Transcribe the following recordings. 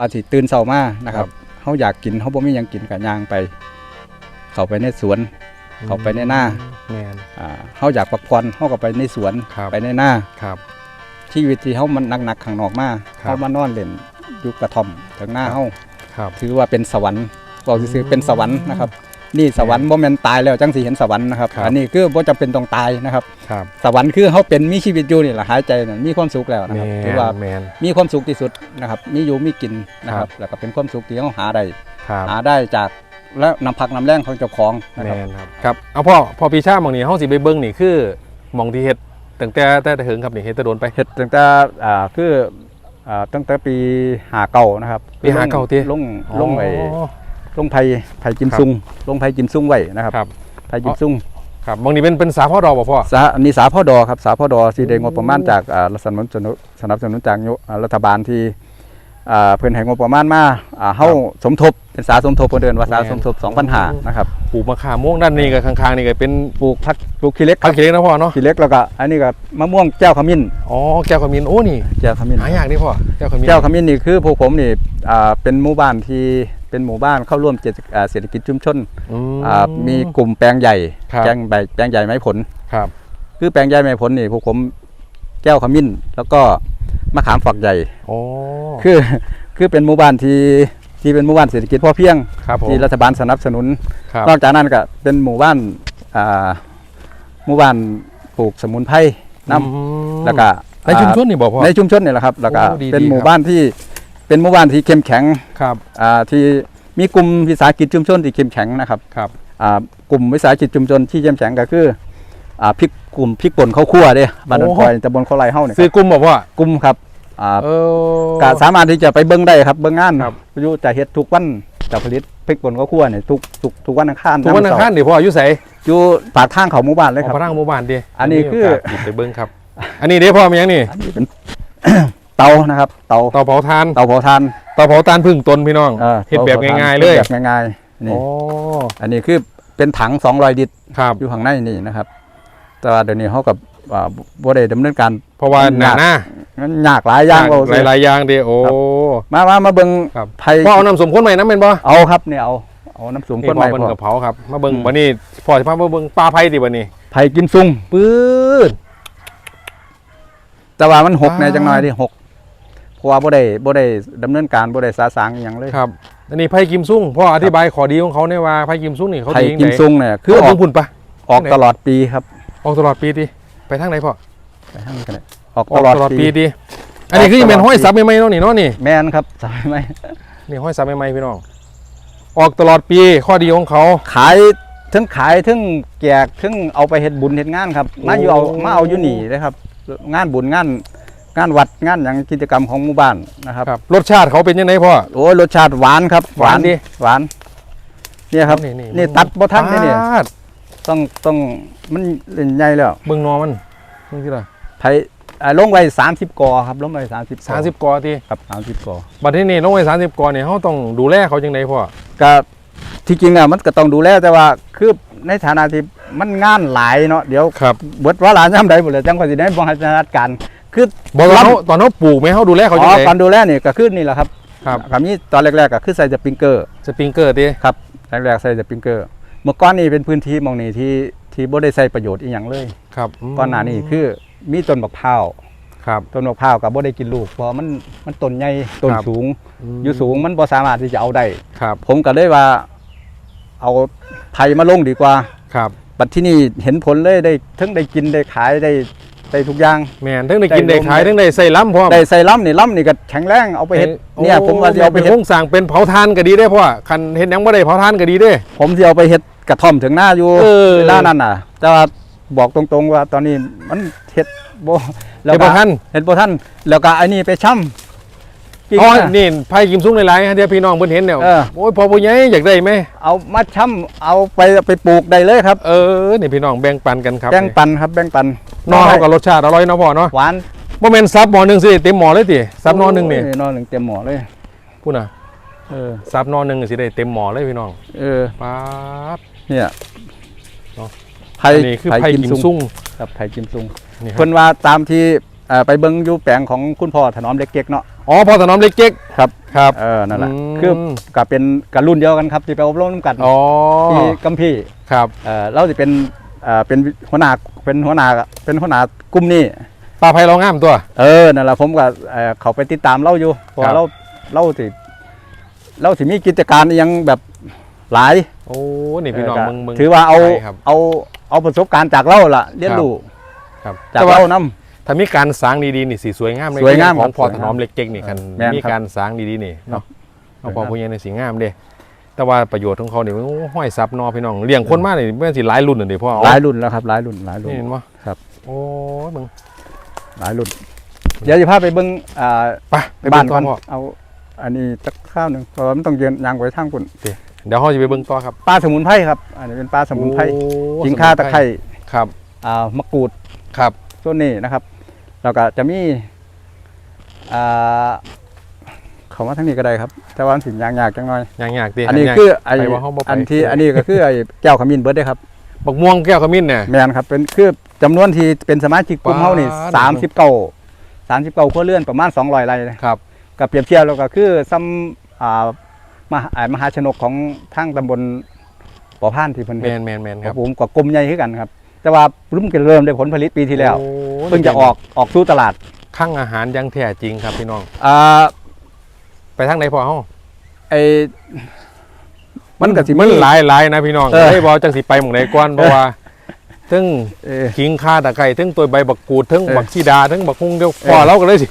อาทิตื่นเช้ามานะครัครับบเฮาอยากกินเฮาบ่มีหยังกินก็ย่างไป เข้าไปในสวน เข้าไปในหน้า แมน อ่าเฮาอยากพักผ่อนเฮาก็ไปในสวนครับ ไปในหน้าครับ ชีวิตที่เฮามันหนักๆข้างนอกมาครับเฮามานอนเล่นอยู่กระท่อมทางหน้าเฮาครับ ถือว่าเป็นสวรรค์บอกซื่อๆเป็นสวรรค์นะครับ นี่สวรรค์บ่แม่นตายแล้วจังสิเห็นสวรรค์นะครับ ครับ อันนี้คือบ่จำเป็นต้องตายนะครับ ครับสวรรค์คือเฮาเป็นมีชีวิตอยู่นี่แหละหายใจนั่นมีความสุขแล้วนะครับแมถือนว่าแมนมีมีความสุขที่สุดนะครับ มีอยู่มีกินนะคครัรับบแล้วก็เป็นความสุขที่เฮาหาได้ครับหาได้จากและนำพักนำแรงของเจ้าของนะแมครับ นครับครับเอาพ่อพ่อปีชาหมองนี้เฮาสิไปเบิ่งนี่คือหมองที่เฮ็ดตั้งแต่แต่แต่ถึงครับนี่เฮ็ดแต่โดนไป เฮ็ดตั้งแต่อ่าคืออ่าตั้งแต่ปี59นะครับปี59ติ ลงลงไอ้อ๋อ ลงไผไผกิมครับซุง ลงไผกิมซุงไว้นะครับครับ ไผกิมซุงครับหมองนี้เป็นเป็นสาพ่อดอกบ่พ่อสาอันนี้สาพ่อดอครับสาพ่อดอสีได้งบประมาณจากอ่าสนับสนุนสนับสนุนจากยุอ่ารัฐบาลที่อ่าเพิ่นให้งบประมาณมาอ่าเฮาสมทบเป็นสาสมทบเพิ่นเดินว่าสาสมทบ2,500นะครับปลูกมะขามม่วงด้านนี้กับข้างๆนี่ก็เป็นปลูกผักปลูกขี้เหล็กผักขี้เหล็กนะพ่อเนาะขี้เหล็กแล้วก็อันนี้ก็มะม่วงแก้วขมิ้นอ๋อแก้วขมิ้นโอ้นี่แก้วขมิ้นหายากนี่พ่อแก้วขมิ้นแก้วขมิ้นนี่คือพวกผมนี่อ่าเป็นหมู่บ้านที่ เป็นหมู่บ้านเข้าร่วมเจตอ่าเศรษฐกิจชุมชนอือ่ามีกลุ่มแปลงใหญ่ครับแปลงใบแปลงใหญ่ไม้ผลครับ คือแปลงใหญ่ไม้ผลนี่พวกผมแก้วขมิ้น แล้วก็มะขามฝักใหญ่โอ้คือคือเป็นหมู่บ้านที่ที่เป็นหมู่บ้านเศรษฐกิจพอเพียงครับผมที่รัฐบาลสนับสนุนครับนอกจากนั้นก็เป็นหมู่บ้านอ่าหมู่บ้านปลูกสมุนไพรน้อืมำแล้วก็ในชุมชนนี่บอกพ่อในชุมชนนี่แหละครับ แล้วก็โอ้ดีๆเป็นหมู่ครับบ้านที่ เป็นหมู่บ้านที่เข้มแข็งครับอ่าที่มีกลุ่มวิสาหกิจชุมชนที่เข้มแข็งนะครับครับ อ่ากลุ่มวิสาหกิจชุมชนที่เข้มแข็งก็คืออ่าพริกกลุ่มพริกป่นข้าวคั่วเด้บ้านดอนคอยตำบลเขาไร่เฮาเนี่ยซื้อกลุ่มบอกพ่อกลุ่มครับอ่าเออ ก็สามารถที่จะไปเบิ้งได้ครับเบิ้งงานครับ อยู่จะเฮ็ดทุกวันจะผลิตพริกป่นข้าวคั่วเนี่ยทุกทุกทุกวันอังคารทุกวันอังคารนี่พ่ออายุใสอยู่ปากทางเขาหมู่บ้านเลยคอรัอบกมาทางหมู่บ้านดิอันนี้คือ มีโกาสหยิบไปเบิ่งครับ อันนี้เด้พ่อมีหยังนี่ อันนี้เป็น เตานะครับ เตาเตาเผาถ่านเตาเผาถ่านเตาเผาถ่านพึ่งตนพี่น้องอ่อเฮ็ดแบบตผถ่นง่ายๆเลยฮ็ดแบบง่ายๆนี่โอ้อันนี้คือเป็นถัง200ลิตรครับอยู่ข้างในนี่นะครับ แต่ว่าเดี๋ยวนี้เขากับอ่าบ่ได้ดำเนินการ เพราะว่าหนาหน้างั้นยากหลายอย่างเราหลายหลายๆอย่างเด้โอ้ครับมามามาเบิ่งครับไผ่พ่อเอาน้ำสมข้นใหม่น้ำเป็นบ่เอาครับเนี่ยเอาเอาน้ำสูงนี่ก้นพ่อไม้เบิ่งพอกับเผาครับมาเบิ่งอืมวันนี้พ่อจะพามาเบิ่งปลาไผ่ดิวันนี้ไผ่กิมซุงปื๊ดแต่ว่ามันหกอ่าในจังหน่อยที่หก เพราะว่าบ่ได้บ่ได้ดำเนินการบ่ได้สาสางอหย่างเลยครับ อันนี้ไผ่กิมซุ่งพ่ออธิบายขอดีของเขาเนี่ยว่าไผ่กิมซุ่งนี่เขาไผ่ดียังกิไงมซุงเนี่ยคืคืออออออกกพุ่นปะ ออกตลอดปีครับออกตลอดปีดิไปทางไหนพ่อไปทางนี้ก็ได้ออกออกตลอดตลอดปีปี ดิอันนี้คือยังเป็นห้อยซับใหม่ๆเนาะนี่เนาะนี่แม่นครับใช่ไหมนี่ห้อยซับใหม่ๆพี่น้องออกตลอดปีข้อดีของเขา ขายทั้งขายทั้งแจกทั้งเอาไปเฮ็ดบุญเฮ็ดงานครับมาอยู่เอาโอ้ มาเอาอยู่นี่เลยครับ งานบุญงาน งานวัดงานอย่างกิจกรรมของหมู่บ้านนะครับครับรสชาติเขาเป็นยังไงพ่อ โอ้ยรสชาติหวานครับหวานดิหวานเนี่ยครับนี่นี่นี่ตัดบ่ทันนี่เนี่ยปาดต้องต้องมันเล่นใหญ่แล้วเบิ่งนอมันมึงที่ละไผอ่าลงไว้30กอครับลงไว้30สามสิบกอทีครับ 30กอ บัดที่นี่ลงไปสามสิบกอเนี่ยเขาต้องดูแลเขาจังไงพ่อ ก็ที่จริงอะมันก็ต้องดูแลแต่ว่าคือในฐานะที่มันงานหลายเนาะเดี๋ยวครับ เบิดว่าหลานย่ำใดหมดเลยจังกว่าสิได้บริหารจัดการ คือบอกตอนเขาตอนเขาปลูกไหมเขาดูแลเขาอ๋จังอไงการดูแลนี่ก็คือนี่แหละครับครับกับนี้ตอนแรกๆก็คือใส่สปริงเกอร์สปริงเกอร์ทีครับแรกๆใส่สปริงเกอร์เมื่อก่อนนี่เป็นพื้นที่หมองนี่ที่ที่บ่ได้ใส่ประโยชน์อีหยังเลยครับก่อนหน้านี้คือมีต้นบักพร้าวครับต้นบักพร้าวก็บ่ได้กินลูกเพราะมันมันต้นใหญ่ต้นครับสูง อยู่สูงมันบ่สามารถที่จะเอาได้ ครับผมก็เลยว่า เอาไผ่มาลงดีกว่า ครับ บัดที่นี่เห็นผลเลยได้ทั้งได้กินได้ขายได้ ได้ทุกอย่างแมนทั้งได้กินได้ได้ลมขายทั้งได้ใส่ล้ำพร้อมได้ใส่ล้ำนี่ล้ำนี่ก็แข็งแรงเอาไปเฮ็ดโอ้เนี่ยผมว่าสิเอาไปเป็นเฮ็ดวงสั่งเป็นเผาทานก็ดีได้อพ่อคันเห็นยังไม่ได้เผาทานก็ดีได้อผมสิเอาไปเฮ็ดกระท่อมถึงหน้าอยู่เออเวลานั้นน่ะแต่ว่าบอกตรงๆว่าตอนนี้มันเฮ็ดบ่แล้วเดี๋ยวก็พ่อท่านเฮ็ดบ่ทันแล้วก็อันนี้ไปช่ำกิน อ๋อน่ะนี่ไผ่กิมซุ้งหลายๆฮะเดี๋ยวพี่น้องเพิ่นเห็นเนี่ยเออ โอ้ยพอผู้ใหญ่อยากได้ไหมเอามาช่ำเอาไปไปปลูกได้เลยครับเออนี่พี่น้องแบ่งปันกันครับแบ่งปันครับแบ่งปันนอเขากับรสชาติอร่อยเนาะพ่อเนาะหวานบ่แม่นซับหมอหนึงสิเต็มหมอเลยติซับหนอหนึงนี่โยนอหนึ่งเต็มหม้อเลย พูดน่ะเออซับหนอหนึงสิได้เต็มหมอเลยพี่น้องเออป๊าบ เนี่ยเนาะ ไผ่อันนี้คือไผ่กิมซุ้งครับไผ่กิมซุงนี่ครัเพิ่บนว่าตามที่เอ่อไปเบิ่งอยู่แปลงของคุณพ่อถนอมเล็กเก๊กเนาะอ๋อพ่อถนอมเล็กเก๊กครับ ครับเออนั่นแหละอืมคือก็เป็นกับรุ่นเดียวกันครับที่ไปอบรมนำกันอ๋อที่กัมพี่ครับเออเราจะเป็นเอ่อเป็นหัวหน้าเป็นหัวหน้าเป็นหัวหน้ากลุ่มนี้ปลาไผ่เรางามตัว เออนั่นแหละผมก็เอ่อเขาไปติดตามเราอยู่เพราะครัว่าบเราเราสิเราสิมีกิจการอิหยังแบบหลาย โอ้นี่พี่น้องเก็มึงมึงถือว่าเอาใช่ครับเอาเอาประสบการณ์จากเราล่ะเรียนรู้ครับจากแต่ว่าเรานํ ถ้ามีการสร้างดีๆนี่สีสวยงามเลยสวยงามของครับพอสวยถงามนอมเล็กเก่งนี่คันแม่นครับ มีการสร้างดีๆนี่เนาะครัเอาบพอพวกนี้ในสีงามเด้แต่ว่าประโยชน์ของเขาเนี่ยห้อยซับเนอพี่น้องเลี้ยงคนมากนี่เมื่อสิหลายรุ่นน่ะเด้พ่อหลายรุ่นแล้วครับหลายรุ่นหลายรุ่น นี่เห็นปะครับ โอ้ยมึง หลายรุ่น เดี๋ยวจะพาไปเบิ้งอ่าไปไปบ้าเบิ่นงก่ต่ออนพ่อเอา อันนี้ตักข้าวหนึ่งเพราะว่ามันต้องเยืนยางไปทางคุณเดี๋ยวเขาจะไปเบิ่งต่อครับปลาสมุนไพรครับ อันนี้เป็นปลาสมุนไพรโอ้ขิงข่าตะไคร้ครับ อ่ามะกรูดครับ ต้นนี้นะครับ แล้วก็จะมีอ่าเขามาทางนี้ก็ได้ครับ แต่ว่ามันสิยางยากจังหน่อยยางยากดิอันนี้ยางคือไอไปว่าห้องบ่ไปอันที่อันนี้ก็คือไอแก้วขมิ้นเบิร์ดเด้ครับบักม่วงแก้วขมิ้นเนี่ยแมนครับเป็นคือจำนวนที่เป็นสมาชิกกลุ่มเฮานี่ว้าวสามสิบเก้าสามสิบเก้าครัวเรือนประมาณสองร้อยไร่เลยครับกับเปรียบเทียบแล้วก็คือซ้ำอ่ามหาอ่ามหาชนกของทางตำบลปอพานที่เพิ่นแมเฮ็ดนแมนแมนคครัรับบผมกับกลมใหญ่ขึ้นกันครับ แต่ว่ารุ่มกันเริ่มได้ผลผลิตปีที่แล้ว โอ้เพิ่งจะออกออกสู่ตลาดข้างอาหารอยังแท้จริงครับพี่น้อง อ่าไปทางไหนพ่อเฮาไอ มันก็สิมันมีหลายหลายนะพี่น้องเออเฮ้ยบอจังสิไปหม่องไหนก่อนเพราะว่าถึงเออขิงข่าตะไคร้ถึงตัวใบบักกูดถึงเออบักซีดาถึงบักฮุงเดียวเออพอเราก็เลยสิ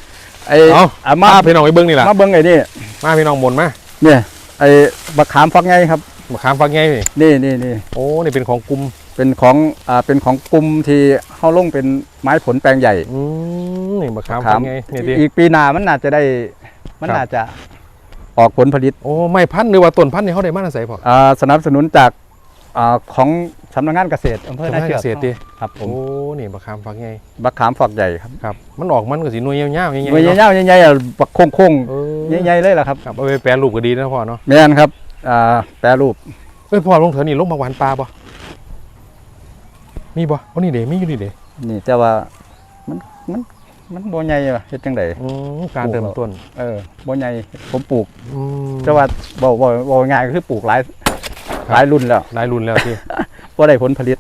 ไอเอาอะมามาพี่น้องไปเบิ่งนี่ล่ะมาเบิ่งไอ้นี่มาพี่น้องหมนมาเนี่ยไอบักขามฟักไงครับ บักขามฟักไงนี่นี่นี่นี่โอ้นี่เป็นของกลุ่ม เป็นของอ่าเป็นของกลุ่มที่เฮาลงเป็นไม้ผลแปลงใหญ่ อืมนี่บักขามครัฟับกไงนี่ดิอีกปีหน้ามันน่าจะได้มันครับน่าจะออกผลผลิตโอ้ไม่พันธุ์หรือว่าต้นพันธุ์นี่เขาได้มาจากไสพ่ออ่าสนับสนุนจากอ่าของสำนักงานเกษตรอำเภอนาสำนักเชืเกอกษตรดิครับผโอ้มนี่บักขามฟักไงบักขามฝักใหญ่ครับครับ มันออกมันก็สิหน่วยยาวๆใหญ่ๆหน่วยเนาะใหญ่ๆใหญ่ๆอะบักโค้งเออๆใหญ่ๆเลยล่ะครับครับเอาไปแปรรูปก็ดีนะพ่อเนาะแม่นครับอ่าแปรรูปเอ้ยพ่อลงเถอะนี่ลงมาหวานปลาบ่ มีบ่เอานี่เด้มีอยู่นี่เด้นี่แต่ว่ามันมันมันบ่ใหญ่ว่ะเฮ็ดจังไดอืมการเริ่มต้น เออบ่ใหญ่ผมปลูกอืมแต่ว่าบ่บ่บ่ง่ายก็คือปลูกหลายหลายรุ่นแล้วหลายรุ่นแล้วที่บ่ได้ผลผลิต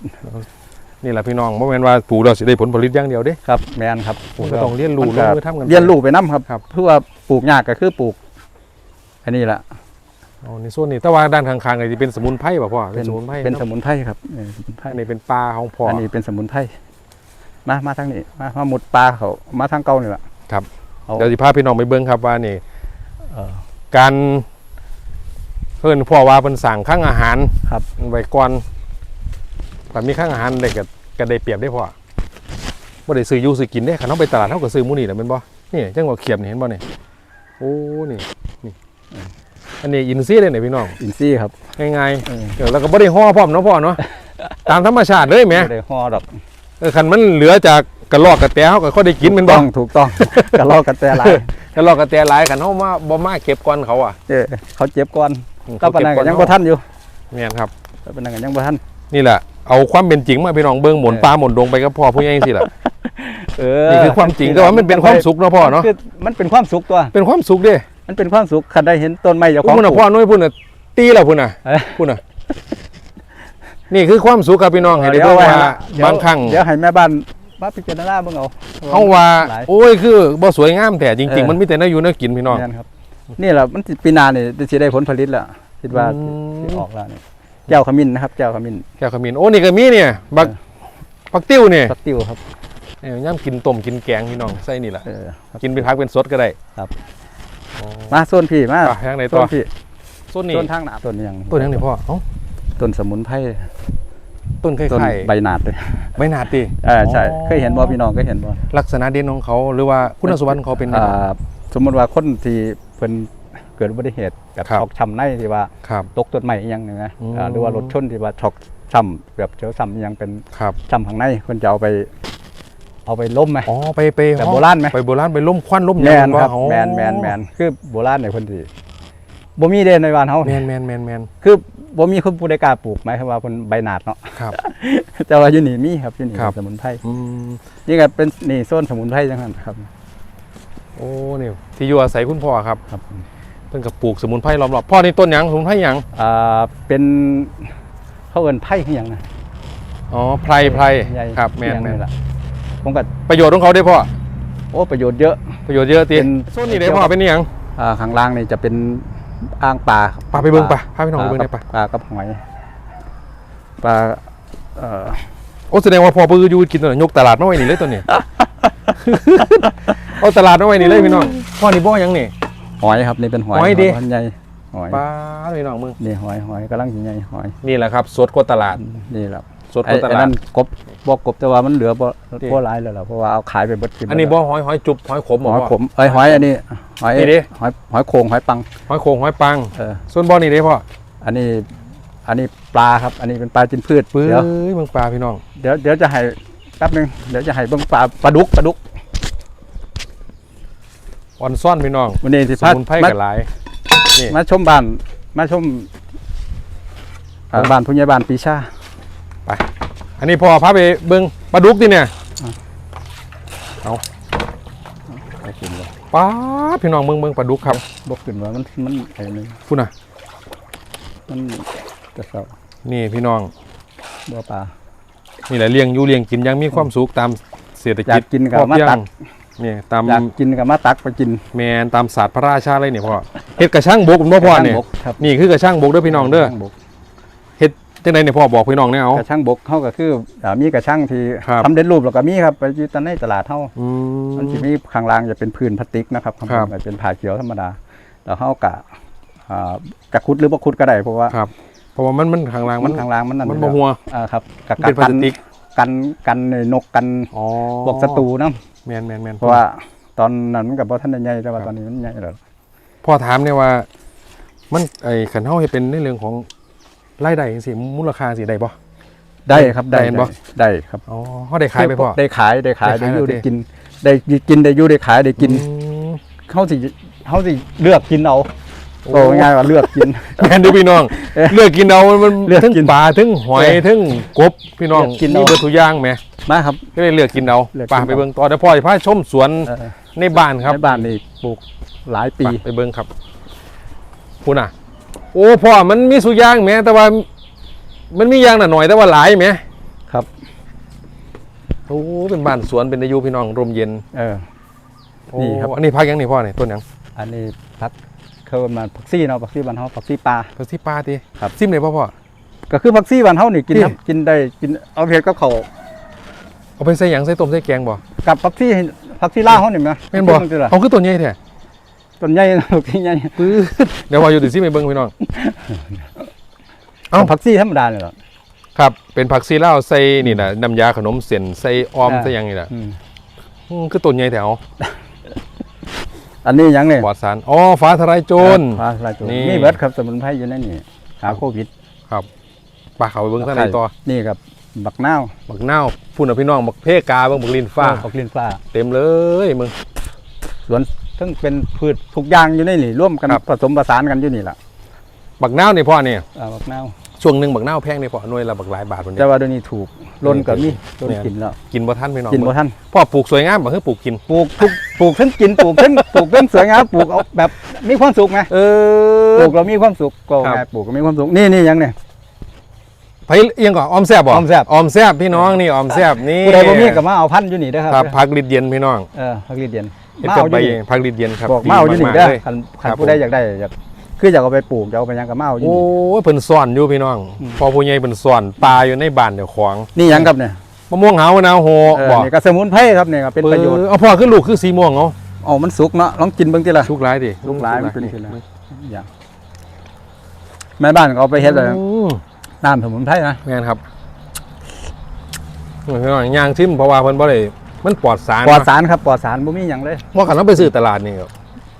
นี่แหละพี่น้องบ่แม่นว่าปลูกแล้วสิได้ผลผลิตอย่างเดียวเด้ ครับแม่นครับมันก็ต้องเรียนรู้มันก็ลงมือทำกันไปเรียนรู้ไปนํครับครับเพื่อว่าปลูกยากก็คือปลูก อันนี้ล่ะ อ๋อในส่วนนี้แต่ว่าด้านข้างๆก็สิเป็นสมุนไพรบ่พ่อเป็นสมุนไพรเป็นสเนาะมุนไพรครับเออสมุนไพรอันนี้เป็นปลาของพ่ออัอันนี้เป็นสมุนไพรมามาทางนี้มามาหมุดปลาเขามาทางเก่านี่ล่ะเอา เดี๋ยวสิพาพี่น้องไปเบิ่งครับว่านี่เออ การเพิ่นพ่อว่าเพิ่นสั่งข้างอาหารครับ ไว้ก่อนแต่มีข้างอาหารได้ก็ก็ได้เปรียบได้พ่อบ่ได้ซื้ออยู่ซื้อกินได้คันเฮาไปตลาดเฮาก็ซื้อหมู่นี่แหละแม่นบ่นี่จังว่าเขียบนี่เห็นบ่นี่โอ้นี่นี่ อันนี้อินซีย์เลยเนี่ยพี่น้องอินซี่ครับง่ายเออๆเออแล้วก็บ่ได้ห่อพร้อมเนาะพ่อเนาะตามธรรมชาติเลยแหมไม่ได้ห่อดอกเออคันมันเหลือจากกระรอกกระแตเฮาก็ค่อยได้กินแม่นบ่ต้องถูกต้องกระลอกกระแตหลายกระรอกกระแตหลายคันเฮามาบ่มาเก็บก่อนเขาอะเออเขาเจ็บก่อนอืมก็ปานนั้นก็ยังเาบ่ทันอยู่แม่นครับก็ปานนั้นก็ยังบ่ทันนี่แหละเอาความเป็นจริงมาพี่น้องเบิ่งหมุนเออปลาหมุนดงไปกับพ่อผู้ใหญ่สิล่ะเอนี่คือความจริงแต่ว่ามันเป็นความสุขเนาะพ่อเนาะคือมันเป็นความสุขตัว เป็นความสุขเด้ มันเป็นความสุขคันได้เห็นต้นไม้เจ้าของพุ่นน่ะปลูพ่อกน้อยพุ่นน่ะตีแล้วพุ่นน่ะเอ้ยพุ่นน่ะนี่คือความสุขครับพี่น้องให้ได้เดี๋ยวเบิ่งไว้ว่าให้เดี๋ยวบางครั้งเดี๋ยวให้แม่บ้านมาพิจารณาเบิ่งเอาเฮาว่าหลยโอ้ยคือบ่สวยงามแต่จริงเออๆมันมีแต่น่าอยู่น่ากินพี่น้องแม่นครับนี่แหละมันสิปีหน้านี่สิได้ผลผลิตแล้วคิดว่าอืมสิออกแล้วนี่แก้วขมิ้นนะครับแก้วขมิ้นแก้วขมิ้นโอ้นี่ก็มีเนี่ยบักเออบักติ้วนี่สักติวครับเอ้ยย่ำกินต้มกินแกงพี่น้องใส่นี่ล่ะเออครับกินเป็นพักเป็นสดก็ได้ครับอ๋อ มาโซนพี่มาไปทางไหนโซต่อนพี่ต้นนี้ต้นทางหนาต้นยังต้นยังนี่พ่อเอ้าต้นสมุนไพรต้นไข่ต้นไข่ใบหนาดเลยใบหนาดติเออใช่เคยเห็นบ่พี่น้องเคยเห็นบ่ลักษณะเด่นของเขาหรือว่าคุณสมบัติของเขาเป็นยังไง อ่าสมมติว่าคนที่เพิ่นเกิดอุบัติเหตุกับครับ ช็อกช้ำในที่ว่าครับ ตกต้นไม้อีหยังนี่นะอืม อ่าหรือว่ารถชนที่ว่าช็อกช้ำแบบเจียวช้ำอีหยังเป็นครับ ช้ำข้างในเพิ่นจะเอาไป เอาไปล้มไหมอ๋อไปไปแบบโบราณไหมไปโบราณไปล้มควันล้มแมนบ่ครับอ๋อแมนแมนแมนคือโบราณเนี่ยเพิ่นสิบ่มีเด้ในบ้านเฮาแมนแมนแมนแมนคือบ่มีคนผู้ใดกล้าปลูกหมายความว่าเพิ่นใบหนาดเนาะครับ แต่ว่าอยู่นี่มีครับอยู่นี่ครับสมุนไพรอืมนี่ก็เป็นนี่โซนสมุนไพรจังนั้นครับ โอ้นี่ที่อยู่อาศัยคุณพ่อครับครับเพิ่นก็ปลูกสมุนไพรล้อมรอบพ่อนี่ต้นหยังสมุนไพรหยังอ่าเป็นเขาเอิ้นไผ่คือหยังนะอ๋อไพรไพรใหญ่ครับแม่นอิหยังแม่นล่ะ ผมก็ประโยชน์ของเขาได้พ่อโอ้ประโยชน์เยอะ ประโยชน์เยอะติเป็น ส่วนนี้ได้พ่อเป็นอิหยังอ่าข้างล่างนี่จะเป็นอ่างปลาครับปลาไปเบิ่งปลาพาพี่น้องไปเบิ่งได้ปะปลากับหอยปลาเอ่อโอ้แสดงว่าพ่อปืออยู่กินตัวนั้นยกตลาดมาไว้นี่เลยตัวนี้ เอาตลาดมาไว้นี่เลยพี่น้องพ่อนี่บ่หยังนี่ หอยครับนี่เป็นหอยหอยดิ หใหญ่หอยปลาพี่น้องมึงนี่หอยหอยกำลังใหญ่หอยนี่แหละครับสดกว่าตลาดนี่แหละ สดกไอ้ว่าตไอ้ลาด นั่นกบบ่กบแต่ว่ามันเหลือบ่ดิบ่หลายแล้วล่ะเพราะว่าเอาขายไปเบิดกินอันนี้บ่หอยหอยจุบหอยขมหอยพ่ ขมเอ้ยหอยอันนี้หอยนี่ดิ หอยหอยโข่งหอยปัง หอยโขงหอยปัง เออ ส่วนบ่อนี่เด้พ่ออันนี้ อันนี้ปลาครับ อันนี้เป็นปลาจินพืชปื้เดี๋ยวยมึงปลาพี่น้อง เดี๋ยวเดี๋ยวจะให้แป๊บหนึงเดี๋ยวจะให้เบิ่งปลาปลาดุกปลาดุกอ่อนซ่อนพี่น้อง วันนี้สิสพามุนไพรมากับหลายนี่มาชมบ้านมาชมอ่าบ้านผู้ใหญ่บ้านปีชา อันนี้พ่อพาไปเบิ่งปลาดุกดิเนี่ยเอากินเลยป้าดพี่น้องเบิ่งเบิ่งปลาดุกครับบ่ขึ้นว่ามันมันไอ้นี่พุ่นน่ะมันจะเศร้านี่พี่น้องบ่ปลานี่แหละเลี้ยงอยู่เลี้ยงกินอยังมีความสุขตามเศรษฐอยากิกจกินก็พอมาเพียตังกนี่ตามอยากกินก็มาตักไปกินแมนตามศาสตร์พระราชาเลยนี่พ่อเฮ็ดกระช่างบกคุณพ่อพ่อเนี่ยกระช่างบกครับนี่คือกระช่างบกเด้อพี่น้องเด้อกระช่างบก จังไดเนี่ยพ่อบอกพี่น้องเนี่ยเอา กระช่างบกเฮาก็คืออ่ามีกระช่างที่ครับ ทำเด็ดรูปแล้วก็มีครับไปอยู่ตามในตลาดเฮาอืมันมจะมีข้างล่างจะเป็นพื้นพลาสติกนะครับข้างบครับนก็เป็นผ้าเขียวธรรมดา แล้วเฮากะอ่าจะคุดหรือบ่คุดก็ได้เพราะว่าครับ เพราะว่ามันมันข้างล่างมัมันนข้างล่างมันนั่นมันอยู่บ่หัว อ่าครับกะมันเป็นพลากัสนติก กันกันในนกกันอ๋อพวกศัตรูนํแมนแมนแมนเพราะว่าตอนนั้นมันก็บ่ทันได้ใหญ่แต่ว่าตอนนี้มันใหญ่แล้ว พ่อถามเนี่ยว่า มันไอ้ขันเฮาเฮ็ดเป็นในเรื่องของ รายได้จังซี่มูลค่าสิได้บ่ ได้ครับได้ได้เห็นบ่ ได้ครับอ๋อเฮาได้ขายไปพ่อ ได้ขายได้ขายได้ได้ขายอยู่แล้วได้ดิ กิน ได้กินได้อยู่ได้ขายได้กินอืม เขาสิเขาสิเลือกกินเอาโตง่ายๆว่าเลือกกิน แม่นเดูพี่น้อง เลือกกินเอามันเลือกทั้งกินปลาทั้งหอยเออทั้งกบพี่น้องเลือกกินมีเอาเบิดทุกอย่างแหมมาครับ ก็เลยเลือกกินเอาเลือกกินไป่าเอาไปเบิ่งต่อเดี๋ยวพ่อจะพาชมสวนเออในบ้านครับในบ้านนี่ปลูกหลายปี ไปไปเบิ่งครับคุณอะ โอ้พ่อมันมีสุอย่างแหมแต่ว่า มันมีอย่างน่ะหน่อยแต่ว่าหลายแหมครับโอ้เป็นบ้านสวนเป็นอายุพี่น้องร่มเย็นเออโอ้นี่ครับอันนี้พักหยังนี่พ่อนี่ต้นหยังอันนี้พักเขาเอิ้นมาผักซี่เนาะผักซี่บ้านเฮาผักซี่ปลา พักที่ปลาทีครับ ซิมเลยพ่อพ่อ ก็คือผักซี่บ้านเฮานี่กินนี่ครับกินได้กินเอาเผ็ดกับเขาวเอาไปใส่หยังใส่ต้มใส่แกงบ่กับผักซี่ผักซี่ลาวเฮานี่มั้ยแม่นบ่คือล่ะเอาคือต้นใหญ่แท้ ต้นใหญ่ผักซี่ใหญ่ปื้ดเดี๋ยวพ่ออยู่ติซิมไปเบิ่งพี่น้อง เอ้า ผักซี่ธรรมดาเนี่ยเหรอครับ เป็นผักซีลาวใส่นี่นะน้ำยาขนมเส้นใส่ออมอ่าใส่หยังนี่แหละอืมอืมคือต้นใหญ่แถวอันนี้หยังเนี่ยปลอดสารอ๋อฟ้าทลายโจร ฟ้าทลายโจรนี่มีเบิดครับสมุนไพรอยู่ในนี่หาโควิดปลาเขาไปเบิ่งข้างในต่อนี่ครับบักนาวบักนาวพูดนะพี่น้องบักเพกาเบิ่งบักลินฟ้าบักลินฟ้า เต็มเลยมึง สวน ทั้งเป็นพืชทุกอย่างอยู่ในนี่ร่วมกันครับ ผสมผสานกันอยู่นี่ล่ะบักนาวนี่พ่อนี่อ่าบักนาวช่วงหนึงบักนาวแพงนี่พ่อหน่วยละบักหลายบาทพุ่นแต่เด้ว่าเดี๋ยวนี้ถูกล้นก็มีล้นเนี่ย กินแล้ว กินบ่ทันพี่น้องกินบ่ทันพ่อปลูกสวยงามบ่คือปลูกกิน ปลูกทุกปลูกทั้งกินปลูกทั้งปลูกทั้งสวยงามปลูกเอาแบบมีความสุขไหมเอปอ ลูกเรามีความสุขก็ครับ ไงปลูกก็มีความสุขนี่นี่หยังเนี่ยไผเอียงก่อนออมแซ่บบ่ออมแซ่บ ออมแซ่บพี่น้องนี่ออมแซ่บนี่ผู้ใดบ่มีก็มาเอาพันธุ์อยู่นี่เด้อครับครับผักลิดเย็นพี่น้อง เออพักรีดเย็น เฮ็ดมากับเอาอใบยู่นี่ผักลิดเย็นครับบอกมาเอาอยู่นี่ดีเด้อเลยคันคันครับผู้ใดอยากได้อยากคืออยากเอาไปปลูกอยากเอาไปหยังก็มาเอาอยู่โอ้นี่ยเพิ่นซ่อนอยู่พี่น้องอืมพอผู้ใหญ่เพิ่นซ่อนปลาอยู่ในบ้านเดี๋ยวของ นี่หยังครับเนี่ยมะม่วงหาวมะนาวโหเออบอกนี่ก็สมุนไพรครับเนี่ยก็เป็นประโยชน์เออเอาพ่อขึ้นลูกคือสีม่วงเอาอ๋อมันสุกเนาะลองกินเบิ่งติล่ะลูกหลายดิลูกหลายมันเป็นสินะอย่างแม่บ้านก็เอาไปเฮ็ดเลยอืมน้ำสมุนไพรนะแม่นครับพี่น้องย่างชิมเพราะว่าเพิ่นบ่ได้ มันปลอดสารปลอดสารครับปลอดสารบ่มีหยังเลยว่ากันเราไปซื้อตลาดนี่ก็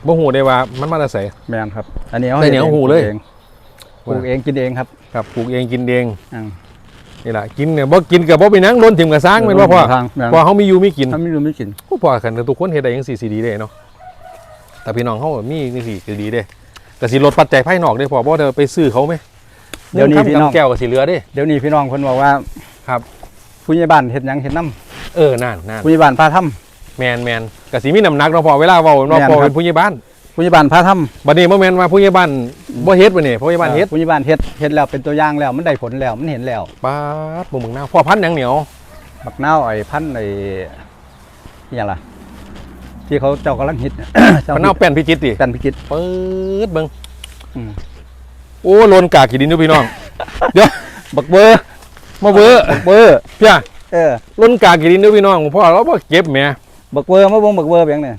บ่ฮู้ได้ว่ามันมาจากไสแม่นครับ อันนี้เอาได้เหนียวหูเลยปลูกเองกินเองครับครับปลูกเองกินเองอ่า นี่ล่ะกินเนี่ยบ่กินก็บ่ไปนั่งโดนถิ่มกับสร้างแม่นบ่พ่อทางแม่น พ่อเฮามีอยู่มีกิน ถ้าไม่รู้ไม่กิน ผู้พอกันทุกคนเฮ็ดได้ยังสี่สีดีเด้เนาะ แต่พี่น้องเขาก็มีนี่สิคือดีเด้แต่สิลดปัจจัยภายนอกได้พอบ่เดี๋ยวไปซื้อเขาไหมเดี๋ยวนี้พี่น้องกำแก้วกับสีเหลือเด้ เดี๋ยวนี้พี่น้องเพิ่นบอกว่าครับ ผู้ใหญ่บ้านเฮ็ดหยังเฮ็ดน้เออนั่นนั่นำผู้ใหญ่บ้านพาทำแมนแมนกับสีมีน้ำหนักเนาะพอเวลาเว้าเนาะแม่นพอครับเป็นผู้ใหญ่บ้านผู้ผู้ใหญ่บ้านพาทำบัดนี้บ่แม่นว่าผู้ใหญ่บ้านบ่เฮ็ดบ่นี่ผู้ใหญ่บ้านเฮ็ดผู้ใหญ่บ้านเฮ็ดเฮ็ดแล้วเป็นตัวอย่างแล้วมันได้ผลแล้วมันเห็นแล้วป๊าดบ่มึงหน้าพ่อพันธุ์หยังเหนียวบักนาวไอ้พันธุ์ไอ้นี่หยังล่ะที่เขาเจ้ากำลังฮิต เจ้าพันธุ์เอาแป้นพิจิตรติแป้นพิจิตรเปิดเบิ่งอืม โอ้โลนกากกี่ดินอยู่พี่น้อง เดี๋ยวบักเบอร์ มาเบ้อบักเบอร์พี่อะเออโลนกากกี่ดินอยู่พี่น้องพ่อเราบ่เก็บแหมบักเบอร์มาเบ่งบักเบอร์เพียงเนี่ย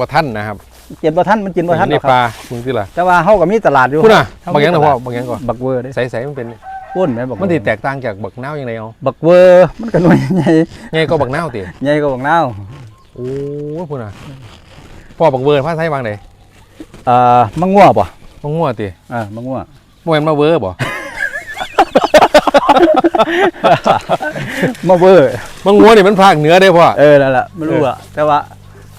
บ่ทันนะครับเก็บบ่ทันมันกินบ่ทันหในรอกคปรับลามึงสิล่ะแต่ว่าเฮาก็มีตลาดอยู่พุ่นน่ะเฮาบางอย่างนะมีตพ่อลดบางอย่างก่อนบักเบอร์เด้ใสๆมันเป็นปุ้นแม่บักเบอร์มันสิแตกต่างจากบักนาวยังไงเอาบักเบอร์มันก็หน่วยใหญ่ไงก็บักนาวติใหญ่กว่าบักนาวโอ้ยพุ่นน่ะพ่อบักเบอร์ภาษาไทยบางไดเอ่อมังงัวบ่มังงัวติเออมังงัวบ่แม่นมาเบอร์บ่ มาเบอร์มังงัวนี่มันภาคเหนือเด้พ่อเออนั่นแหละไม่รู้อะแต่ว่า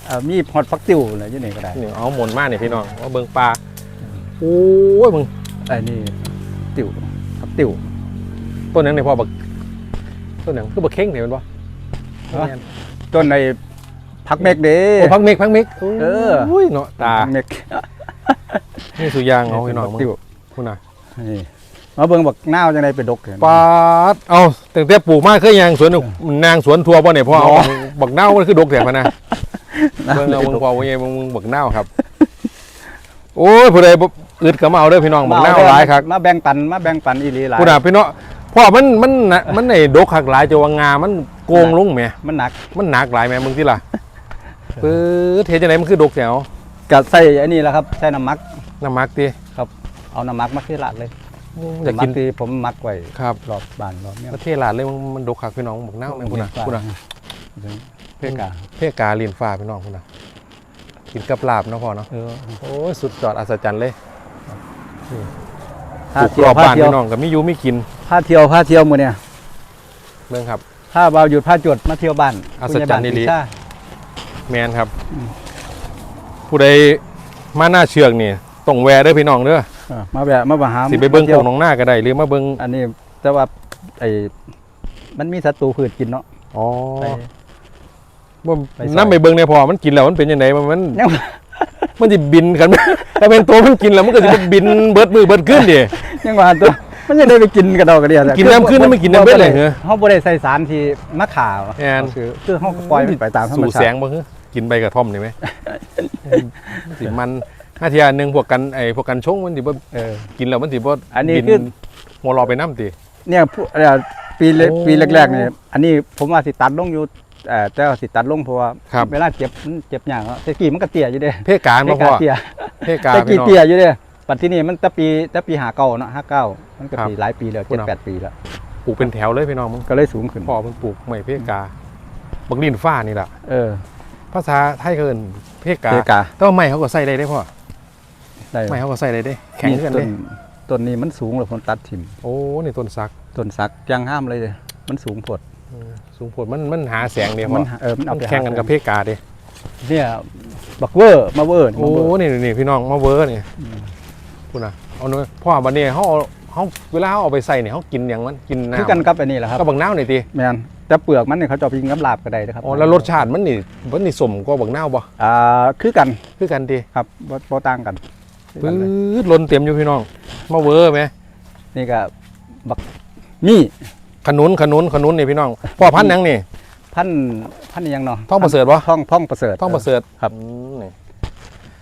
เอ่อมีฮอตฟักติวอะไรอยู่นี่ก็ได้นี่เอาหมุนมานี่พี่น้องว่าเบิ่งปลาโอ้ยมึงไอ้นี่ติวฟักติว ต้นนั้นนี่พ่อบักต้นหยังคือบักเข่งนี่แม่นบ่ฮะ ต้นในพักเมกเด้โอ้พักเมกพักเมกเออโอ้ยเนาะตาพักเมกนี่สุยางเอาพี่น้องฟักติวพุ่นน่ะนี่ มาเบิ่งบักนาวจังไดไปดกเห็นปาดเอาตั้งแต่ปลูกมาเคยยางสวนนางสวนทัวบ่เนี่ยพ่อเอาบักเน่าวมันคือดกแถมนะนาวเบิ่งเอาไปเบิ่งดกพ่อว่าไงมึงมึงบักเน่าวครับ โอ้ยผู้ใดบ่อึดก็มาเอาเด้อพี่น้องบักเน่าวหลายครับมาแบ่งปันมาแบ่งปันอีหลีหลายผู้น่ะพี่น้องพ่อมันมันน่ะมันไอ้ดกหักหลายจะว่างามันโกงลงแหมมันหนักมันหนักหลายแหมมึงที่ล่ะปื๊ดเฮ็ดจังไดมันคือดกแถวก็ใส่ไอ้นี่แหละครับใส่น้ำมักน้ำมักติเอาน้ำมักมาที่ลาดเลย อยากน้ำมักินที่ผมมักไว้ครับรอบบ้านรอบเนี้ยประเทศลาดเลยมันมันดกคักพี่น้องบักเน่าวแม่งพุ่นน่ะพุ่นน่ะเพื่อกาเพกาลีนฟ้าพี่น้องพุ่นน่ะกินกับลาบเนาะพ่อเนาะเออโอ้ยสุดยอดอัศจรรย์เลยผ้าปลูกเที่ยรวอบผ้าบ้านเที่ยวพี่น้องกับมิยูมิกินผ้าเที่ยวผ้าเที่ยวมือเนี่ยเมืองครับถ้าเบาหยุดผ้าจดมาเที่ยวบ้านอัศจรรย์นี่ลิผู้ใหญ่บ้าปีชาแมนครับ ผู้ใดมาหน้าเชือกนี่ต้องแวะเด้อพี่น้องเด้อเออ มาแบบมาบาหาสิไปเบิ้งมาที่โขยวงหนองหน้าก็ได้หรือมาเบิ้งอันนี้แต่ว่าไอ้มันมีศัตรูพืชกินเนาะอ๋อไปว่าไปซอยน้ำไปเบิ้งในพอมันกินแล้วมันเป็นยังไงมันมันยังมันจะบินกันถ้าเป็นตัวมันกินแล้วมันก็จะบินเบิดมือเบิดขึ้นดิยังว่าตัวมันยังได้ไปกินกระดอกกระเดียกินน้ำขึ้นแล้วไม่กินน้ำเบ็ดเลยเหรอเฮาบ่ได้ใส่สารที่มะขาวแม่นคือคือเฮาก็ปล่อยมันไปตามธรรมสู่ชาแสติงบ่ฮึกินใบกระท่อมนี่ไหมสิมัน ห้าเทียหนึ่งพวกกันไอ้พวกกันชงมันสิบ่เออ กินแล้วมันสิบ่อันนี้บิคือหัวรอไปน้ำติ เนี่ยผู้เอ่อปีแรกโอ้ปีแรกๆเนี่ยอันนี้ผมว่าสิตัดลงอยู่เอ่อแต่ว่าสิตัดลงเพราะว่าครับ เวลาเจ็บมันเจ็บอย่างเนาะแต่กี้มันก็เตี้ยอยู่เด้เพศการแต่บ่พ่อเตี้ยเพศการแต่พี่กี้น้อง เตี้ยอยู่เด้ปัจจุบันมันแต่ปีแต่ปี59เนาะ59มันก็ครับปีหลายปีแล้วพูดเจ็ดเอา แปดปีแล้วปลูกเป็นแถวเลยพี่น้องมึงก็เลยสูงขึ้นพ่อมันปลูกใหม่เพศกาบักลินฟ้านี่แหละเออภาษาไทยเขาเอิ้นเพศกาเทกา แต่ว่าไม้เขาก็ใส่ได้ได้พ่อ ได้ไม้เขาก็ใส่ได้ได้ แข็งนี่กันต้ได้นต้นนี้มันสูงเลยผมตัดทิ่มโอ้นี่ต้นสักต้นสักยังห้ามเลยเด้มันสูงโพดอืมสูงโผดมันมันหาแสงเดียวมัพ่นอเออมันเอามันไปแข่งกันกับเพศกาเด้เนี่ยบักเวอร์มาเวอร์โอ้มาเวอร์นี่นี่พี่น้องมาเวอร์นี่อืมคุณน่ะเอาเนอะพ่อบัดนี้เขาเอาเขาเวลาเขาเอาไปใส่เนี่ยเขากินอย่างมันกินคือน้ำกันกับอันนี้แหละครับก็บักน้าวหน่อยติแมนแต่เปลือกมันเนี่ยเขาจะเอาไปกินกับลาบก็ได้นะครับอ๋อแล้วรสชาติมันนี่มันนี่สมก็บักน้าวบ่อ่าคือกันคือกันติครับบ่บ่ต่างกันคือ ปืกันเลย๊ดล้นเต็มอยู่พี่น้อง มาเวอร์ไหมนี่ก็บักมีขนุนขนุนขนุนนี่พี่น้องพ่อพันธุ์หยังนี่ พันธุ์พันธุ์อิหยังเนาะท่องประเสริฐวะท่องท่องประเสริฐท่องประเสริฐครับอืมนี่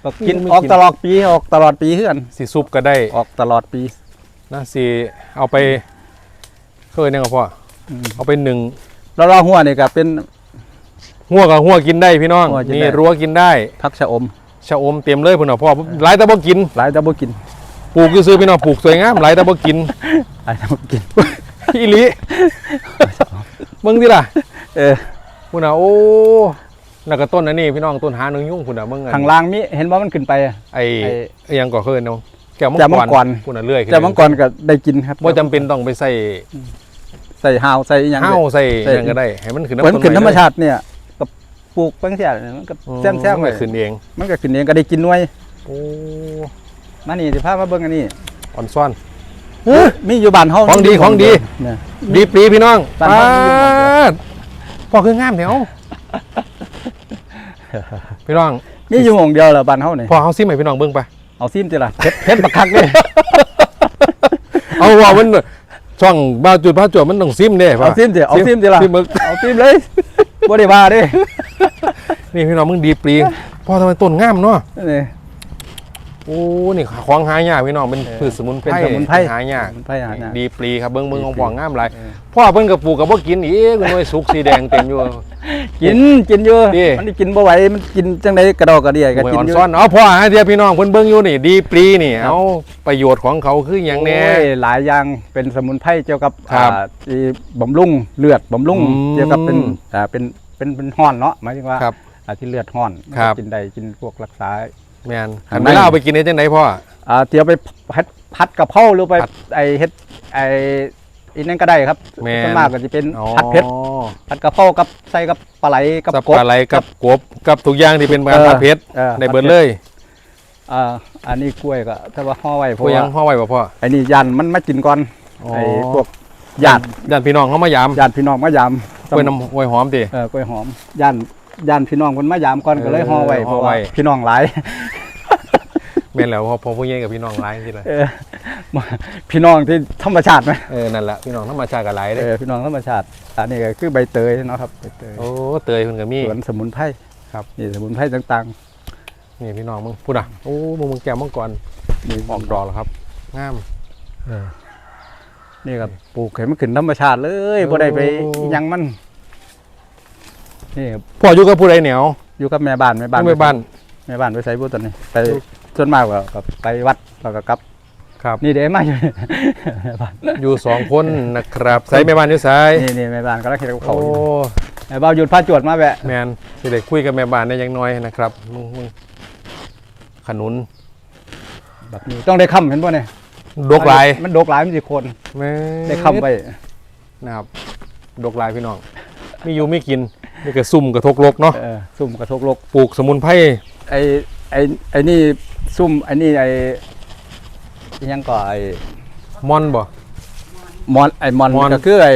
ก็กินไม่ออกกินตลอดปีออกตลอดปีคือกันสีซุปก็ได้ออกตลอดปีนะสีเอาไปเคยเนี่ยกับพ่ออืมเอาไปหนึ่งแล้วเราหัวนี่ก็เป็นหัวกับหัวกินได้พี่น้องหัวกินนี่ได้รั้วกินได้พักชะอม ชะอมเต็มเลยพุ่นน่ะพ่อหลายแต่บ่กินหลายแต่บ่กินปลูกซื้อๆพี่น้องปลูกสวยงามหลายแต่บ่กินหลายแต่บ่กินอีหลีมึงดิล่ะ เออพุ่นน่ะโอ้แล้วก็ต้นอันนี้พี่น้องต้นหาหนึงยุ่งพุ่นน่ะมึงอันข้างล่างมีเห็นว่ามันขึ้นไปอะไอ้ไอ้ไอ้หยังก่อเคยเนาะแก้วมังแก้วมังกกรรพุ่นน่ะเลื่อยขึ้นแต่บางกรก็ได้กินครับบ่จำเป็นต้องไปใส่ใส่ฮาวใส่อิหยังห้าวใส่ใส่หยังก็ได้ให้มันขึ้นเหมือนต้ขึ้นธรรมเลยชาติเนี่ยกับ ปลูกบางเสียมันก็อืแซมแซมนเลก็ยขึ้นเอง มันก็ขึ้นเองก็ได้กินหน่วยโอ้มานี่สิพามาเบิ่งอันนี้อ่อนซ่อนมีอยู่บ้านเฮาของดีของดีเนี่ยดีปรีพี่น้องบ้านปาเฮามีอยู่หมดเลยดพอคืองามเดี๋ยวพี่น้องมีอยู่หม่องเดียวแหละบ้านเฮานี่พอเฮาซิมให้พี่น้องเบิ่งไปเอาซิมติล่ะเพชรเพชรบักคักเด้เอาว่ามัน ช่องบ้าวจุดบ้าวจวดมันต้องซิมเด้เอาซิมติเอาซิมติล่ะซิมมึกเอาซิมเลยบ่ได้ว่าเด้นี่พี่น้องมึงดีปรีพอทำไมต้นงามเนาะนี่ โอ้นี่ของหายากพี่น้องเป็นพืชสมุนไพรเป็นสมุนไพรหายากสมุนไพรหายากดีปรีครับเบิ่งเบิ่งของดีปรีพ่องามหลายเออพ่อเพิ่นกับปลูกกับบ่กินอีกหน่วยสุกสีแดงเต็มอยู่กินกินอยู่ดิมันกินบ่ไหวมันกินจังไดกระดอกกระเดียก็หน่วยกิอ่นอนอยู่ซ้อนเอาพ่อหาเดียวพี่น้องเพิ่นเบิ่งอยู่นี่ ดีปรีนี่ครับเอาประโยชน์ของเขาคือหยังแน่โอ้ยหลายอย่างเป็นสมุนไพรเกี่ยวกับครับอ่าที่บำรุงเลือดบำรุงอืมเกี่ยวกับเป็นอ่าเป็นเป็นเป็นห้อนเนาะหมายถึงว่าครับอ่าที่เลือดห้อนครับกินได้กินพวกรักษา แม่นข้าคันงในเวลาเอาไปกินได้จังไดพ่อ อ่าเตียวไปพัดพัดกะเพราหรือไปผัดไอเฮ็ดไออีนั่นก็ได้ครับแม่น ส่วนมากก็จะเป็นอ๋อผัดเผ็ดผัดกะเพรากับใส่กับปลาไหลกับสับกบ ปลาไหลกับกบกับทุกอย่างที่เป็นการเออผัดเผ็ดออ ในเบิดผัผ็เลยอ่าอันนี้กล้วยก็ถ้าว่าห่อไว้เพพวราะกยัว่างห่อไว้บ่พ่อ ไอ้นี่ยันมันมากินก่อนอ๋อ ไอ้พวกญาติญาติพี่น้องเขามายามญาติพี่น้องมายามกล้วยน้ำกล้วยหอมติเออกล้วยหอมญา ติญาติพี่น้องคนมายามก่อนก็เลยเออห่อไว้ห่เพอราะไว้ว่าพี่น้องหลาย แม่นแล้วพอพอผู้ใหญ่กับพี่น้องหลายสิล่ะเออพี่น้องที่ธรรมชาติไหมเออนั่นแหละพี่น้องธรรมชาติกับหลายเอเด้อพี่น้องธรรมชาติ อันนี้ก็คือใบเตยเนาะครับใบเตยโอ้เตยเพิ่นก็มี สวนสมุนไพรครับ นี่สมุนไพรต่างนี่พี่น้องมึงพูดอะโอ้มึงมึงแก้วมังกรๆนี่ออกดอกแล้วครับงามเออนี่ครับปลูกให้มันขึ้นธรรมชาติเลยบ่ได้ไปโอ้หยังมัน นี่ครับพ่ออยู่กับผู้ใดเหนียวอยู่กับแม่บ้านแม่บ้านไม่บ้านแม่บ้านไปใส่บุตรนี่ไปส่วนมากก็ก็ไปวัดแล้วก็กลับ ครับนี่เด้มาอยู่แม่บ้านอยู่สองคนนะครับใส่แม่บ้านอยู่ไสนี่นี่แม่บ้านก็รักเห็นกับเขาโอ้อยู่แม่บ้านหยุดพาจวดมาแวะแมนสิได้คุยกับแม่บ้านได้อยังน้อยนะครับมึงมึงขนุนแบบนี้ต้องได้ค้ำเห็นป่ะเนี่ยดกหลายมันดกหลายมันสิคนแม่ได้ค้ำไปนะครับดกหลายพี่น้อง มีอยู่มีกินนี่ก็ซุ่มกระทกลกเนาะเออซุ่มกระทกลกปลูกสมุนไพรไอ้ไอ้ไอ้นี่ซุ่มไอ้นี่ไอ้อิหยังก็ไอ้มอนบ่ มอนไอ้มอนมอน ก็คือไอ้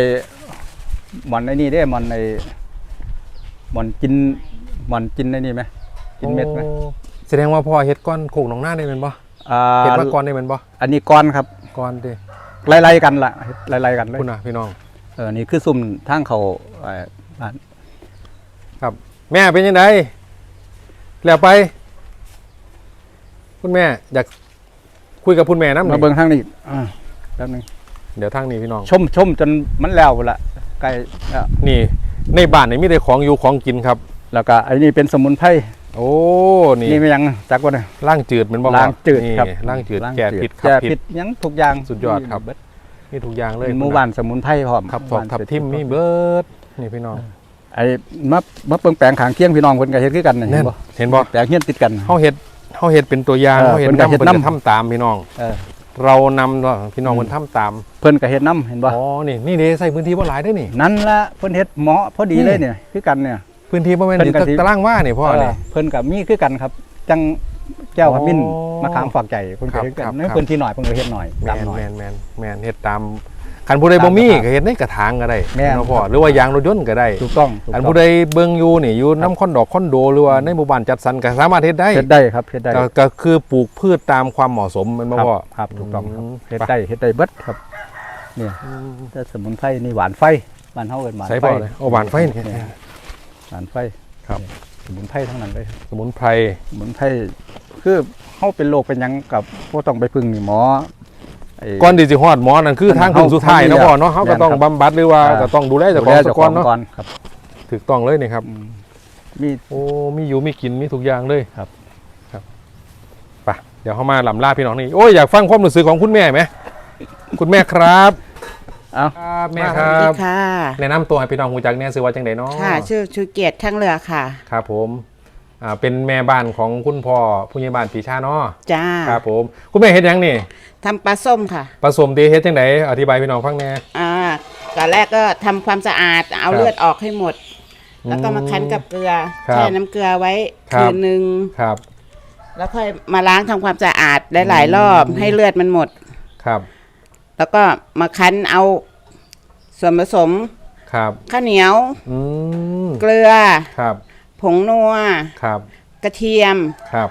มอนไอ้นี่เด้มอนไอ้มอนกินมอนกินไอ้นี่ไหมกินเม็ดไหมโอ้แสดงว่าพ่อเฮ็ดก้อนโขกหนองหน้าได้แม่นบ่อ่าเฮ็ดมาก้อนได้แม่นบ่อันนี้ก้อนครับก้อนเด้ไล่ๆกันล่ะไล่ๆกันเลยคุณน่ะพี่น้องเออนี่คือซุ่มทางเขาไอ้ บ้านแม่เป็นยังไงแล้วไป คุณแม่ อยากคุยกับคุณแม่น้ำหน่มาอยเบิ่งทางนี้อ่าแป๊บนึงเดี๋ยวทางนี้พี่น้อง ชมชมจนมันแล้วพุ่นละใกล้แล้วนี่ ในบ้านนี่มีแต่ของอยู่ของกินครับ แล้วก็ไอ้นี่เป็นสมุนไพรโอ้ นี่นี่ไม่ยังจักว่าเนี่ย ล่างจืดเหมือนบ่ล้างจืดนี่ครับล่างจืดล้างแก้พิษขับแก้พิพิษษหยังทุกอย่างสุดยอดครับมีเดมีทุกอย่างเลยมีหมู่บ้านสมุนไพรพร้อมครับหถอกทับทิมมีเบิด นี่พี่น้องไอ้มามาเปิงแปลงขางเคียงพี่น้องเพิ่นก็เฮ็ดคือกันนี่แน่เห็นนบ่เห็นบ่แปลงเฮียนติดกันเฮาเฮ็ดเฮาเฮ็ดเป็นตัวอย่างเออเฮาเฮ็ดเพิ่นก็นำเฮ็ดเพิ่นก็นำทำตามพี่น้องเออเรานำเนาะพี่น้องเพิ่นทำตาม เพิ่นก็เฮ็ดนํเห็นบ่อ๋อนี่นี่เด้ใส่พื้นที่บ่หลายเด้อนี่ นั่นละเพิ่นเฮ็ดเหมาะพอดีนี่เลยเนี่ยคือกันเนี่ยพื้นที่บ่แม่นเพิ่สินก็สิตารางว่านี่พ่อเออนี่เพิ่นก็มีคือกันครับ จังแก้วขมิ้นอ๋อมะขามฝากใจเพิ่นก็เฮ็ดกัครับนในครับพื้นที่หน่อยเพิ่นก็เฮ็ดหน่อยแมตามนหน่อยแมนแมนแมนเฮ็ดตาม คันผู้ใดบ่มีก็เฮ็ดในกระถางก็ได้แม่นเนาะพ่อหรือว่ายางรถยนต์ก็ได้ถูกต้องถูกอันต้องผู้ใดเบิ่งอยู่นี่อยู่น้ำคอนดอกคอนโดหรือว่าในหมู่บ้านจัดสรรก็สามารถเฮ็ดได้เฮ็ดได้ครับเฮ็ดได้ก็ก็คือปลูกพืชตามความเหมาะสมแมันบ่ครับพ่อ ครับถูกต้องครับมเฮ็ดได้เฮ็ดได้เบิดครับเนี่ยแต่สมุนไพรนี่หวานไฟบ้านเฮาเอิ้นหวานใส่ไฟพ่อเลยโอ้หวานไฟนี่เยหวานไฟครับ สมุนไพรทั้งนั้นเลยครับสมุนไพรสมุนไพรคือเฮาเป็นโรคเป็นหยังกับบ่ต้องไปพึ่งนี่หมอไอ้ ก่อนที่สิฮอดหมอนั่นคือทางถึงสุดท้ายเนาะพ่อเนาะเฮาก็ต้องแม่นครับบำบัดหรือว่าอ่าก็ต้องดูแลเจ้าดูของแลซะเจ้าขก่ออนงเนาะก่อนครับถูกต้องเลยนี่ครับอืมมีโอ้มีอยู่มีกินมีทุกอย่างเลยครับครับไปเดี๋ยวเข้ามาลำลาพี่น้องนี่โอ้ยอยากฟังความรู้สึกของคุณแม่ไหมคุณแม่ครับเอ้าครับแม่คสรัวัสดีบค่ะแนะนำตัวให้พี่น้องหูจักเนี่ยซื้อว่าจังไดเนาะค่ะชื่อชูเกียรติทั้งเรือค่ะ ครับผม อ่าเป็นแม่บ้านของคุณพ่อผู้ใหญ่บ้านปีชาเนาะจ้าครับผม คุณแม่เฮ็ดหยังนี่ทำปลาส้มค่ะ ผสมดีเฮ็ดจังไดอธิบายพี่น้องฟังแหน่ อ่าก่อนแรกก็ทำความสะอาดเอาครับเลือดออกให้หมด แล้วก็มาคั้นกับเกลือครับแช่น้ำเกลือไว้ครับ คืนนึงครับ แล้วค่อยมาล้างทำความสะอาดหลาย ๆ รอบให้เลือดมันหมด ครับแล้วก็มาคั้นเอาส่วนผสมครับข้าวเหนียว อืมเกลือ ครับ ผงนัวครับ กระเทียมครับ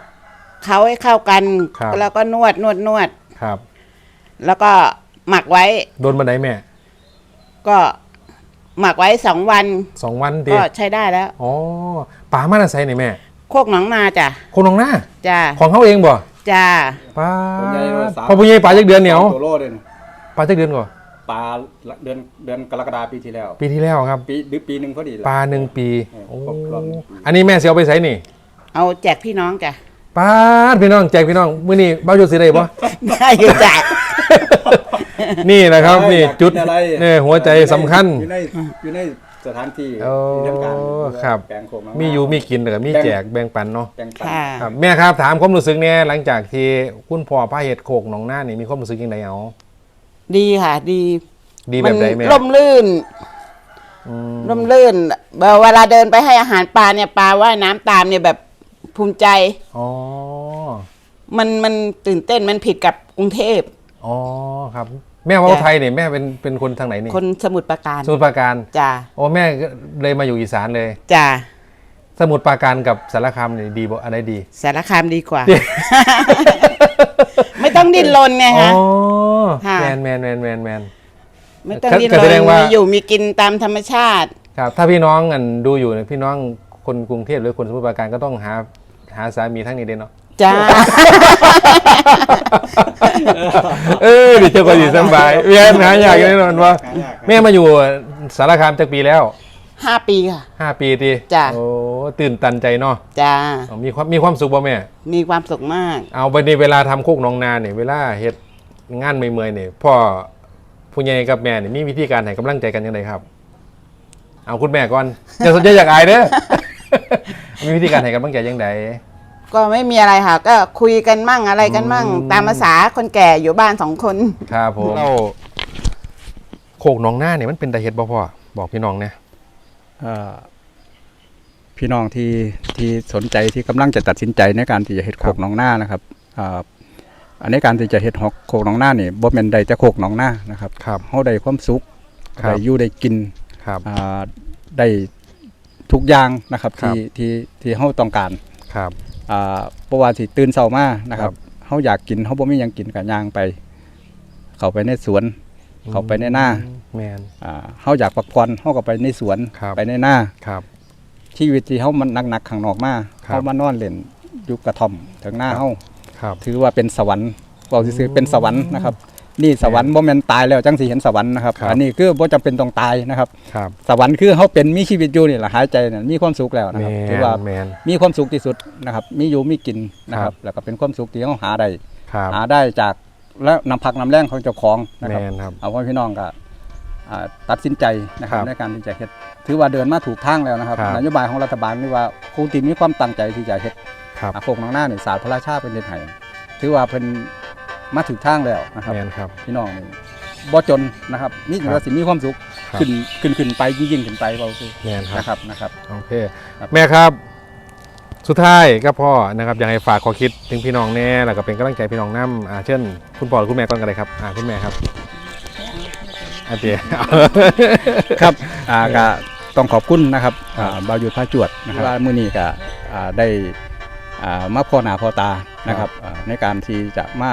เขาให้เข้ากัน ครับ แล้วก็นวดนวดนวด ครับ แล้วก็หมักไว้โดนบันไดแม่ก็หมักไว้สองวัน สองวันดีก็ใช้ได้แล้ว อ๋อป่ามาแต่ไซนี่แม่โคกหนองนาจ้ะคนน้องหน้า จ้าของเขาเองบ่จ้าป้าคนใหญ่ว่าสามพอผู้ใหญ่ป่าจักเดือนเหนียวตัวโลเด่นป่าจักเดือนก่อน ปลาเดือนเดือนกรกฎาปีที่แล้ว ปีที่แล้วครับ ปีหรือปีหนึ่งพอดีแหละปลาหนึ่งปีเออโอ้ครบรอบหนึ่งปี อันนี้แม่เสียเอาไปใส่นี่เอาแจกพี่น้องจ้ะ ป้าดพี่น้องแจกพี่น้องมื้อนี้บ้าวจุดสิได้บ่ได้อยู่จ้ะ นี่แหละครับ นี่อยากกินจุดอะไรนี่หัวใจสำคัญ อยู่ในอยู่ในสถานที่โอ้ที่ทำการครับ แปลงโคกน้ำมีอยู่มีกินแต่ก็มีแจกแบ่งปันเนาะแปลงปันค่ะ ครับแม่ครับถามความรู้สึกเนี่ยหลังจากที่คุณพ่อพาเห็ดโขกหนองหน้านี่มีความรู้สึกยังไงเอา ดีค่ะ ดีดีแบบใดแม่ร่มรื่นอืมร่มรื่นแบบเวลาเดินไปให้อาหารปลาเนี่ยปลาว่ายน้ำตามเนี่ยแบบภูมิใจ อ๋อมันมันตื่นเต้นมันผิดกับกรุงเทพ อ๋อครับ แม่เว่าจ้ะ ไทยเนี่ยแม่เป็นเป็นคนทางไหนนี่คนสมุทรปราการสมุทรปราการจ้าโอ้แม่ก็เลยมาอยู่อีสานเลย จ้าสมุทรปราการกับสารคามนี่ดีบ่อะไรดี สารคามดีกว่าไม่ ต้องดิ้นรนไงอ๋อฮะค่ะ แมนแมนแมนแมนแมน ไม่ต้องก็ดิ้นก็รแสนดงว่า มีอยู่มีกินตามธรรมชาติ ครับถ้าพี่น้องอันดูอยู่เนี่ยพี่น้องคนกรุงเทพหรือคนสมุทรปราการก็ต้องหาหาสามีทั้งนี้เด้เนาะ จ้า เออเดี๋ยวเจ้าก็อยู่สบายเวียนหาอยากแน่นอนว่าหายากแม่มาอยู่สารคามจากปีแล้ว ห้าปีค่ะ ห้าปีทีจ้ะ โอ้ตื่นตันใจเนาะจ้าอ๋อมีความมีความสุขบ่แม่ มีความสุขมาก เอาไปในเวลาทำโคกหนองนาเนี่ยเวลาเฮ็ดงานเมื่อยๆเนี่ยพ่อผู้ใหญ่กับแม่เนี่ยมีวิธีการให้กำลังใจกันยังไงครับ เอาคุณแม่ก่อนอย่าสนใจอยากอายเด้อ มีวิธีการให้กำลังใจยังไง ก็ไม่มีอะไรค่ะ ก็คุยกันมั่งอะไรกันมั่ง อืม ตามภาษาคนแก่อยู่บ้านสองคน ครับผมเราโคกหนองนาเนี่ยมันเป็นตาเฮ็ดบ่พ่อบอกพี่น้องเนี่ยเอ่อ พี่น้องที่ที่สนใจที่กำลังจะตัดสินใจในการที่จะเฮ็ดโคกหนองหน้านะครับอ่าอันในการที่จะเฮ็ดหอกโคกหนองหน้านี่บ่แม่นได้แต่โคกหนองหน้านะครับครับเฮาได้ความสุขครับได้อยู่ได้กินครับอ่าได้ทุกอย่างนะครับครับที่ที่ที่เฮาต้องการครับอ่าบ่ว่าสิตื่นเช้ามานะครัครับบเฮาอยากกินเฮาบ่มีหยังกินก็ย่างไป เข้าไปในสวน เข้าไปในหน้าแมน อ่าเฮาอยากพักผ่อนเฮาก็ไปในสวนครับ ไปในหน้าครับ ชีวิตที่เฮามันหนักๆข้างนอกมาครับ เฮามานอนเล่นอยู่กระท่อมถึงหน้าครับเฮาครับ ถือว่าเป็นสวรรค์เว้าซื่อๆเป็นสวรรค์นะครับ นี่สวรรค์บ่แม่นตายแล้วจังสิเห็นสวรรค์นะครับ ครับ อันนี้คือบ่จำเป็นต้องตายนะครับ ครับ สวรรค์คือเฮาเป็นมีชีวิตอยู่นี่ล่ะหายใจเนี่ยมีความสุขแล้วนะแมครับนถือว่าแมน มีความสุขที่สุดนะครับ มีอยู่มีกินนะคครัรับ บ แล้วก็เป็นความสุขที่เฮาหาได้ครับหาได้จากและน้ำพักน้ำแรงของเจ้าของนะแมครับ นครับ เอาไว้พี่น้องก็อ่า ตัดสินใจนะครับครับในการที่จะเฮ็ดถือว่าเดินมาถูกทางแล้วนะครับครับนโยบายของรัฐบาลนี่ว่าคงที่มีความตั้งใจที่จะเฮ็ดครับอาโคกหนองหน้านี่ศาสตร์พระราชาเป็นเฮ็ดให้ถือว่าเพิ่นมาถูกทางแล้วนะครับแมนครับพี่น้องนี่บ่จนนะครับนี่ถือว่าสิมีความสุขครับขึ้นขึ้นขึ้นไปยิ่งๆขึ้นไปเบาคือแมนครับนะครับนะครับโอเคครับแม่ครับสุดท้ายก็พ่อนะครับอยากให้ฝากขอคิดถึงพี่น้องแน่แล้วก็เป็นกำลังใจพี่น้องน้ำอ่าเช่น คุณพ่อหรือคุณแม่ก่อนกันเลยครับอ่าคุณแม่ครับ โอเคครับอ่าก็ต้องขอบคุณนะครับอ่าบาวยุทธพาจวดนะครับว่ามื้อนี้ก็อ่าได้อ่ามาพ่อหน้าพ่อตานะครับอ่าในการที่จะมา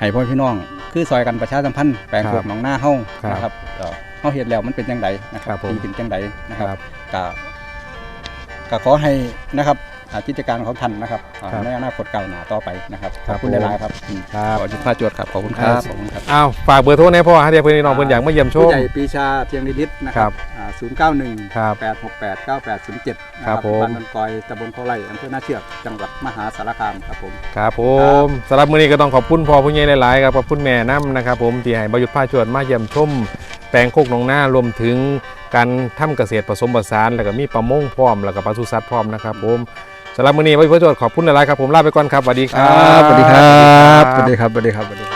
ให้พ่อพี่น้อง คือซอยกันประชาสัมพันธ์แปลงครับพวกหนองหน้าเฮาครับนะครับเอ่อเฮาเฮ็ดแล้วมันเป็นจังไดนะคครัรับบผม ดีเป็นจังไดนะคครัรับบก็ก็ขอให้นะครับอ่า กิจการของท่านนะครับอ่าครับ ในอนาคตก้าวหน้าต่อไปนะครับคขรับอบคุณผมหลายๆครับอืมครับขอจุดพาจวดครับขอบคุณครับขอบคุณครับ อ้าวฝากเบอร์โทรในพ่อให้เดียวเพื่อนน้องเพื่อนอยากมาเยี่ยมชผู้ม ใหญ่ปรีชาเทียงนิดๆนะคครัรับบศูนย์เก้าหนึ่งครับแปดหกแปดเก้าแปดศูนย์เจ็ดครับผม บ้านนนกอยตำบลโพไร่อำเภอหน้าเชือก จังหวัดมหาสารคามครับผม ครับผมสำหรับมื้อนี้ก็ต้องขอบคุณพ่อผู้ใหญ่หลายๆครับขอบคุณแม่น้ำนะครับ ผมที่ให้บรรยุทธ์ผ้าชวดมาเยี่ยมชม แปลงโคกหนองหน้ารวมถึงการทำเกษตรผสมผสานแล้วก็มีประมงพร้อมแล้วก็ปศุสัตว์พร้อมนะครับ ผม สำหรับมื้อนี้บรรยุทธ์ผ้าชวดขอบคุณหลายๆครับผมลาไปก่อนครับสวัสดีครับสวัสดีครับสวัสดีครับสวัสดีครับสวัสดีครับ